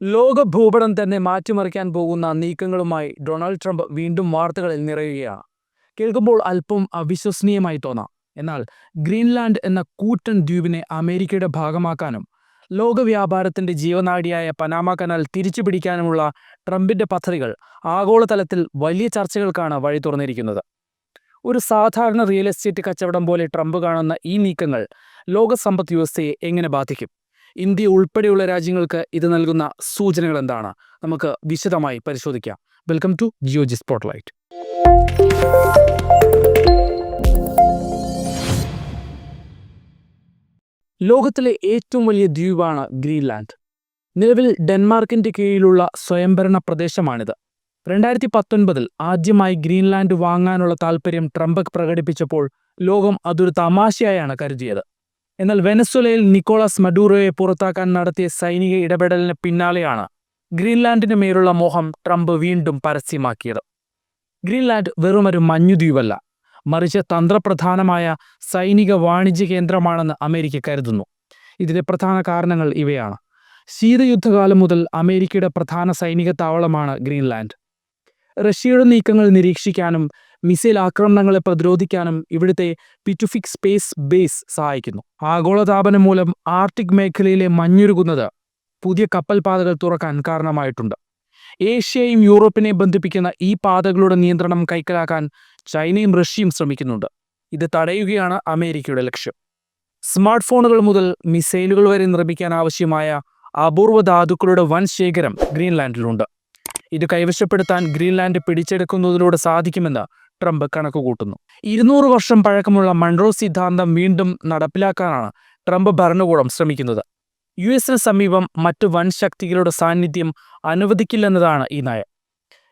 ലോക ഭൂപടം തന്നെ മാറ്റിമറിക്കാൻ പോകുന്ന നീക്കങ്ങളുമായി ഡൊണാൾഡ് ട്രംപ് വീണ്ടും വാർത്തകളിൽ നിറയുകയാണ്. കേൾക്കുമ്പോൾ അല്പം അവിശ്വസനീയമായി തോന്നാം. എന്നാൽ ഗ്രീൻലാൻഡ് എന്ന കൂറ്റൻ ദ്വീപിനെ അമേരിക്കയുടെ ഭാഗമാക്കാനും ലോക വ്യാപാരത്തിന്റെ ജീവനാടിയായ പനാമ കനാൽ തിരിച്ചുപിടിക്കാനുമുള്ള ട്രംപിന്റെ പദ്ധതികൾ ആഗോളതലത്തിൽ വലിയ ചർച്ചകൾക്കാണ് വഴി തുറന്നിരിക്കുന്നത്. ഒരു സാധാരണ റിയൽ എസ്റ്റേറ്റ് കച്ചവടം പോലെ ട്രംപ് കാണുന്ന ഈ നീക്കങ്ങൾ ലോക സമ്പദ് വ്യവസ്ഥയെ എങ്ങനെ ബാധിക്കും? ഇന്ത്യ ഉൾപ്പെടെയുള്ള രാജ്യങ്ങൾക്ക് ഇത് നൽകുന്ന സൂചനകൾ എന്താണ് നമുക്ക് വിശദമായി പരിശോധിക്കാം. വെൽക്കം ടു ജിയോജി സ്പോട്ട്ലൈറ്റ് ലോകത്തിലെ ഏറ്റവും വലിയ ദ്വീപാണ് ഗ്രീൻലാൻഡ്. നിലവിൽ ഡെൻമാർക്കിന്റെ കീഴിലുള്ള സ്വയംഭരണ പ്രദേശമാണിത്. രണ്ടായിരത്തി പത്തൊൻപതിൽ ആദ്യമായി ഗ്രീൻലാൻഡ് വാങ്ങാനുള്ള താൽപ്പര്യം ട്രംപ് പ്രകടിപ്പിച്ചപ്പോൾ ലോകം അതൊരു തമാശയായാണ് കരുതിയത്. എന്നാൽ വെനസ്വലയിൽ നിക്കോളാസ് മഡൂറോയെ പുറത്താക്കാൻ നടത്തിയ സൈനിക ഇടപെടലിന് പിന്നാലെയാണ് ഗ്രീൻലാൻഡിന് മേലുള്ള മോഹം ട്രംപ് വീണ്ടും പരസ്യമാക്കിയത്. ഗ്രീൻലാൻഡ് വെറുമൊരു മഞ്ഞുദ്വീപല്ല മറിച്ച് തന്ത്രപ്രധാനമായ സൈനിക വാണിജ്യ കേന്ദ്രമാണെന്ന് അമേരിക്ക കരുതുന്നു. ഇതിന്റെ പ്രധാന കാരണങ്ങൾ ഇവയാണ്. ശീതയുദ്ധകാലം മുതൽ അമേരിക്കയുടെ പ്രധാന സൈനിക താവളമാണ് ഗ്രീൻലാൻഡ്. റഷ്യയുടെ നീക്കങ്ങൾ നിരീക്ഷിക്കാനും മിസൈൽ ആക്രമണങ്ങളെ പ്രതിരോധിക്കാനും ഇവിടുത്തെ പിറ്റുഫിക് സ്പേസ് ബേസ് സഹായിക്കുന്നു. ആഗോളതാപനം മൂലം ആർട്ടിക് മേഖലയിലെ മഞ്ഞുരുകുന്നത് പുതിയ കപ്പൽ പാതകൾ തുറക്കാൻ കാരണമായിട്ടുണ്ട്. ഏഷ്യയും യൂറോപ്പിനെ ബന്ധിപ്പിക്കുന്ന ഈ പാതകളുടെ നിയന്ത്രണം കൈക്കലാക്കാൻ ചൈനയും റഷ്യയും ശ്രമിക്കുന്നുണ്ട്. ഇത് തടയുകയാണ് അമേരിക്കയുടെ ലക്ഷ്യം. സ്മാർട്ട് ഫോണുകൾ മുതൽ മിസൈലുകൾ വരെ നിർമ്മിക്കാൻ ആവശ്യമായ അപൂർവ ധാതുക്കളുടെ വൻ ശേഖരം ഗ്രീൻലാൻഡിലുണ്ട്. ഇത് കൈവശപ്പെടുത്താൻ ഗ്രീൻലാൻഡ് പിടിച്ചെടുക്കുന്നതിലൂടെ സാധിക്കുമെന്ന് ട്രംപ് കണക്കുകൂട്ടുന്നു ഇരുന്നൂറ് വർഷം പഴക്കമുള്ള മൺറോ സിദ്ധാന്തം വീണ്ടും നടപ്പിലാക്കാനാണ് ട്രംപ് ഭരണകൂടം ശ്രമിക്കുന്നത്. യു എസിന് സമീപം മറ്റു വൻ ശക്തികളുടെ സാന്നിധ്യം അനുവദിക്കില്ലെന്നതാണ് ഈ നയം.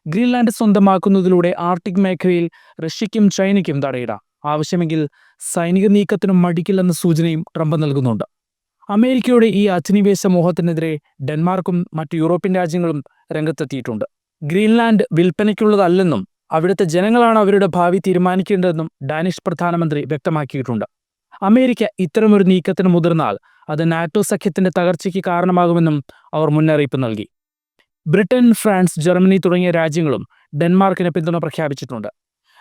ഗ്രീൻലാൻഡ് സ്വന്തമാക്കുന്നതിലൂടെ ആർട്ടിക് മേഖലയിൽ റഷ്യയ്ക്കും ചൈനയ്ക്കും തടയിടാം. ആവശ്യമെങ്കിൽ സൈനിക നീക്കത്തിനും മടിക്കില്ലെന്ന സൂചനയും ട്രംപ് നൽകുന്നുണ്ട്. അമേരിക്കയുടെ ഈ അധിനിവേശ മോഹത്തിനെതിരെ ഡെൻമാർക്കും മറ്റ് യൂറോപ്യൻ രാജ്യങ്ങളും രംഗത്തെത്തിയിട്ടുണ്ട്. ഗ്രീൻലാൻഡ് വിൽപ്പനയ്ക്കുള്ളതല്ലെന്നും അവിടുത്തെ ജനങ്ങളാണ് അവരുടെ ഭാവി തീരുമാനിക്കേണ്ടതെന്നും ഡാനിഷ് പ്രധാനമന്ത്രി വ്യക്തമാക്കിയിട്ടുണ്ട്. അമേരിക്ക ഇത്തരമൊരു നീക്കത്തിന് മുതിർന്നാൽ അത് നാറ്റോ സഖ്യത്തിന്റെ തകർച്ചയ്ക്ക് കാരണമാകുമെന്നും അവർ മുന്നറിയിപ്പ് നൽകി. ബ്രിട്ടൻ ഫ്രാൻസ് ജർമ്മനി തുടങ്ങിയ രാജ്യങ്ങളും ഡെൻമാർക്കിന് പിന്തുണ പ്രഖ്യാപിച്ചിട്ടുണ്ട്.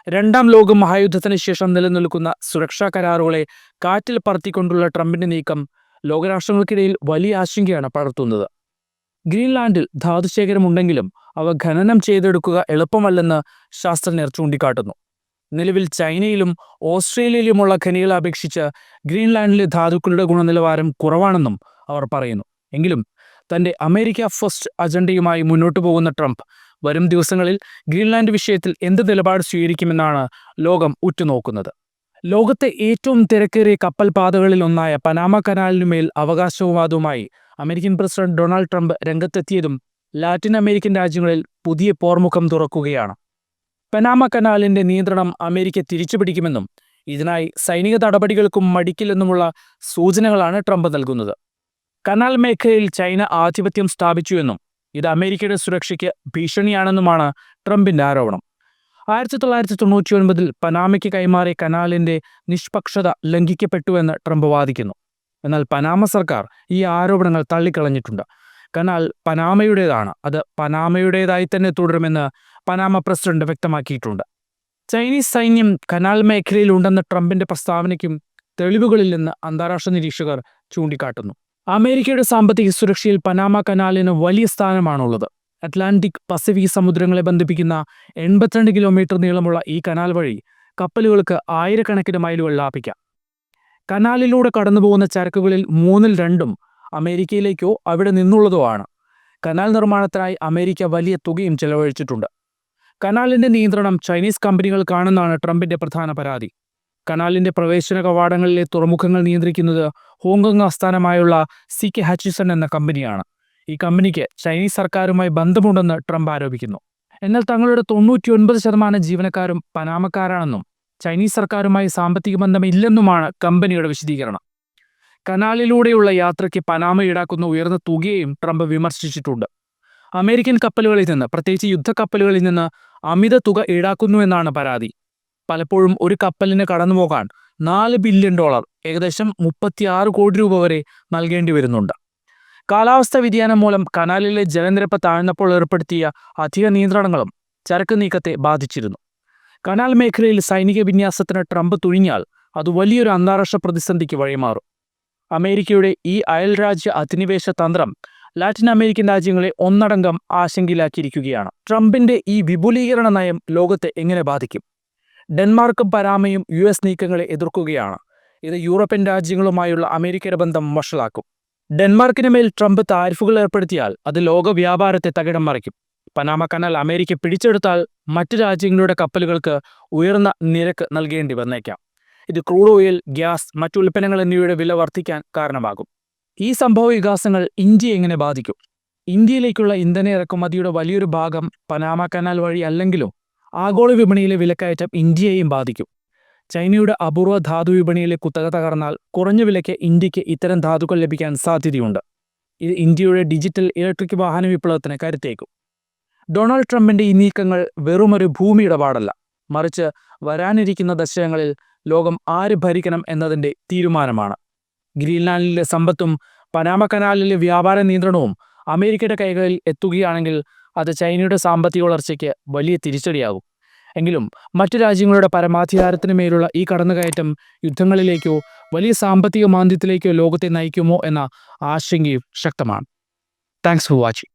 രണ്ടാം ലോക മഹായുദ്ധത്തിന് ശേഷം നിലനിൽക്കുന്ന സുരക്ഷാ കരാറുകളെ കാറ്റിൽ പറത്തിക്കൊണ്ടുള്ള ട്രംപിന്റെ നീക്കം ലോകരാഷ്ട്രങ്ങൾക്കിടയിൽ വലിയ ആശങ്കയാണ് പടർത്തുന്നത്. ഗ്രീൻലാൻഡിൽ ധാതുശേഖരമുണ്ടെങ്കിലും അവ ഖനനം ചെയ്തെടുക്കുക എളുപ്പമല്ലെന്ന് ശാസ്ത്രജ്ഞർ ചൂണ്ടിക്കാട്ടുന്നു. നിലവിൽ ചൈനയിലും ഓസ്ട്രേലിയയിലുമുള്ള ഖനികളെ അപേക്ഷിച്ച് ഗ്രീൻലാൻഡിലെ ധാതുക്കളുടെ ഗുണനിലവാരം കുറവാണെന്നും അവർ പറയുന്നു. എങ്കിലും തന്റെ അമേരിക്ക ഫസ്റ്റ് അജണ്ടയുമായി മുന്നോട്ടു പോകുന്ന ട്രംപ് വരും ദിവസങ്ങളിൽ ഗ്രീൻലാൻഡ് വിഷയത്തിൽ എന്ത് നിലപാട് സ്വീകരിക്കുമെന്നാണ് ലോകം ഉറ്റുനോക്കുന്നത്. ലോകത്തെ ഏറ്റവും തിരക്കേറിയ കപ്പൽ പനാമ കനാലിനുമേൽ അവകാശവാദവുമായി അമേരിക്കൻ പ്രസിഡന്റ് ഡൊണാൾഡ് ട്രംപ് രംഗത്തെത്തിയതും ലാറ്റിൻ അമേരിക്കൻ രാജ്യങ്ങളിൽ പുതിയ പോർമുഖം തുറക്കുകയാണ്. പനാമ കനാലിന്റെ നിയന്ത്രണം അമേരിക്ക തിരിച്ചുപിടിക്കുമെന്നും ഇതിനായി സൈനിക നടപടികൾക്കും മടിക്കില്ലെന്നുമുള്ള സൂചനകളാണ് ട്രംപ് നൽകുന്നത്. കനാൽ മേഖലയിൽ ചൈന ആധിപത്യം സ്ഥാപിച്ചുവെന്നും ഇത് അമേരിക്കയുടെ സുരക്ഷയ്ക്ക് ഭീഷണിയാണെന്നുമാണ് ട്രംപിന്റെ ആരോപണം. ആയിരത്തി തൊള്ളായിരത്തി തൊണ്ണൂറ്റി ഒൻപതിൽ പനാമയ്ക്ക് കൈമാറിയ കനാലിന്റെ നിഷ്പക്ഷത ലംഘിക്കപ്പെട്ടുവെന്ന് ട്രംപ് വാദിക്കുന്നു. എന്നാൽ പനാമ സർക്കാർ ഈ ആരോപണങ്ങൾ തള്ളിക്കളഞ്ഞിട്ടുണ്ട്. കനാൽ പനാമയുടേതാണ്. അത് പനാമയുടേതായി തന്നെ തുടരുമെന്ന് പനാമ പ്രസിഡന്റ് വ്യക്തമാക്കിയിട്ടുണ്ട്. ചൈനീസ് സൈന്യം കനാൽ മേഖലയിൽ ഉണ്ടെന്ന ട്രംപിന്റെ പ്രസ്താവനയ്ക്കും തെളിവുകളില്ലെന്ന് അന്താരാഷ്ട്ര നിരീക്ഷകർ ചൂണ്ടിക്കാട്ടുന്നു. അമേരിക്കയുടെ സാമ്പത്തിക സുരക്ഷയിൽ പനാമ കനാലിന് വലിയ സ്ഥാനമാണുള്ളത്. അറ്റ്ലാന്റിക് പസഫിക് സമുദ്രങ്ങളെ ബന്ധിപ്പിക്കുന്ന എൺപത്തിരണ്ട് കിലോമീറ്റർ നീളമുള്ള ഈ കനാൽ വഴി കപ്പലുകൾക്ക് ആയിരക്കണക്കിന് മൈലുകൾ ലാഭിക്കാം. കനാലിലൂടെ കടന്നു പോകുന്ന ചരക്കുകളിൽ മൂന്നിൽ രണ്ടും അമേരിക്കയിലേക്കോ അവിടെ നിന്നുള്ളതോ ആണ്. കനാൽ നിർമ്മാണത്തിനായി അമേരിക്ക വലിയ തുകയും ചെലവഴിച്ചിട്ടുണ്ട്. കനാലിന്റെ നിയന്ത്രണം ചൈനീസ് കമ്പനികൾക്കാണെന്നാണ് ട്രംപിന്റെ പ്രധാന പരാതി. കനാലിന്റെ പ്രവേശന കവാടങ്ങളിലെ തുറമുഖങ്ങൾ നിയന്ത്രിക്കുന്നത് ഹോങ്കോങ് ആസ്ഥാനമായുള്ള സി കെ ഹച്ചിസൺ എന്ന കമ്പനിയാണ്. ഈ കമ്പനിക്ക് ചൈനീസ് സർക്കാരുമായി ബന്ധമുണ്ടെന്ന് ട്രംപ് ആരോപിക്കുന്നു. എന്നാൽ തങ്ങളുടെ തൊണ്ണൂറ്റിയൊൻപത് ശതമാനം ജീവനക്കാരും പനാമക്കാരാണെന്നും ചൈനീസ് സർക്കാരുമായി സാമ്പത്തിക ബന്ധമില്ലെന്നുമാണ് കമ്പനിയുടെ വിശദീകരണം. കനാലിലൂടെയുള്ള യാത്രയ്ക്ക് പനാമ ഈടാക്കുന്ന ഉയർന്ന തുകയെയും ട്രംപ് വിമർശിച്ചിട്ടുണ്ട്. അമേരിക്കൻ കപ്പലുകളിൽ നിന്ന് പ്രത്യേകിച്ച് യുദ്ധക്കപ്പലുകളിൽ നിന്ന് അമിത തുക ഈടാക്കുന്നുവെന്നാണ് പരാതി. പലപ്പോഴും ഒരു കപ്പലിന് കടന്നുപോകാൻ നാല് ബില്യൺ ഡോളർ ഏകദേശം മുപ്പത്തിയാറ് കോടി രൂപ വരെ നൽകേണ്ടി വരുന്നുണ്ട്. കാലാവസ്ഥാ വ്യതിയാനം മൂലം കനാലിലെ ജലനിരപ്പ് താഴ്ന്നപ്പോൾ ഏർപ്പെടുത്തിയ അധിക നിയന്ത്രണങ്ങളും ചരക്ക് നീക്കത്തെ ബാധിച്ചിരുന്നു. കനാൽ മേഖലയിൽ സൈനിക വിന്യാസത്തിന് ട്രംപ് തുനിഞ്ഞാൽ അത് വലിയൊരു അന്താരാഷ്ട്ര പ്രതിസന്ധിക്ക് വഴിമാറും. അമേരിക്കയുടെ ഈ അയൽരാജ്യ അധിനിവേശ തന്ത്രം ലാറ്റിൻ അമേരിക്കൻ രാജ്യങ്ങളെ ഒന്നടങ്കം ആശങ്കയിലാക്കിയിരിക്കുകയാണ്. ട്രംപിന്റെ ഈ വിപുലീകരണ നയം ലോകത്തെ എങ്ങനെ ബാധിക്കും? ഡെൻമാർക്കും പരാമയും യു എസ് നീക്കങ്ങളെ എതിർക്കുകയാണ്. ഇത് യൂറോപ്യൻ രാജ്യങ്ങളുമായുള്ള അമേരിക്കയുടെ ബന്ധം വഷളാക്കും. ഡെൻമാർക്കിന് മേൽ ട്രംപ് താരിഫുകൾ ഏർപ്പെടുത്തിയാൽ അത് ലോക വ്യാപാരത്തെ തകിടം മറിക്കും. പനാമ കനാൽ അമേരിക്ക പിടിച്ചെടുത്താൽ മറ്റു രാജ്യങ്ങളുടെ കപ്പലുകൾക്ക് ഉയർന്ന നിരക്ക് നൽകേണ്ടി വന്നേക്കാം. ഇത് ക്രൂഡ് ഓയിൽ ഗ്യാസ് മറ്റു ഉൽപ്പന്നങ്ങൾ എന്നിവയുടെ വില വർദ്ധിക്കാൻ കാരണമാകും. ഈ സംഭവ വികാസങ്ങൾ ഇന്ത്യയെ എങ്ങനെ ബാധിക്കും? ഇന്ത്യയിലേക്കുള്ള ഇന്ധന ഇറക്കുമതിയുടെ വലിയൊരു ഭാഗം പനാമ കനാൽ വഴി അല്ലെങ്കിലും ആഗോള വിപണിയിലെ വിലക്കയറ്റം ഇന്ത്യയെയും ബാധിക്കും. ചൈനയുടെ അപൂർവ ധാതു വിപണിയിലെ കുത്തക തകർന്നാൽ കുറഞ്ഞ വിലയ്ക്ക് ഇന്ത്യയ്ക്ക് ഇത്തരം ധാതുക്കൾ ലഭിക്കാൻ സാധ്യതയുണ്ട്. ഇത് ഇന്ത്യയുടെ ഡിജിറ്റൽ ഇലക്ട്രിക് വാഹന വിപ്ലവത്തിന് കരുത്തേക്കും ഡൊണാൾഡ് ട്രംപിന്റെ ഈ നീക്കങ്ങൾ വെറുമൊരു ഭൂമി ഇടപാടല്ല മറിച്ച് വരാനിരിക്കുന്ന ദശകങ്ങളിൽ ലോകം ആര് ഭരിക്കണം എന്നതിന്റെ തീരുമാനമാണ്. ഗ്രീൻലാൻഡിലെ സമ്പത്തും പനാമ കനാലിലെ വ്യാപാര നിയന്ത്രണവും അമേരിക്കയുടെ കൈകളിൽ എത്തുകയാണെങ്കിൽ അത് ചൈനയുടെ സാമ്പത്തിക വളർച്ചയ്ക്ക് വലിയ തിരിച്ചടിയാകും. എങ്കിലും മറ്റു രാജ്യങ്ങളുടെ പരമാധികാരത്തിന് മേലുള്ള ഈ കടന്നുകയറ്റം യുദ്ധങ്ങളിലേക്കോ വലിയ സാമ്പത്തിക മാന്ദ്യത്തിലേക്കോ ലോകത്തെ നയിക്കുമോ എന്ന ആശങ്കയും ശക്തമാണ്. Thanks for watching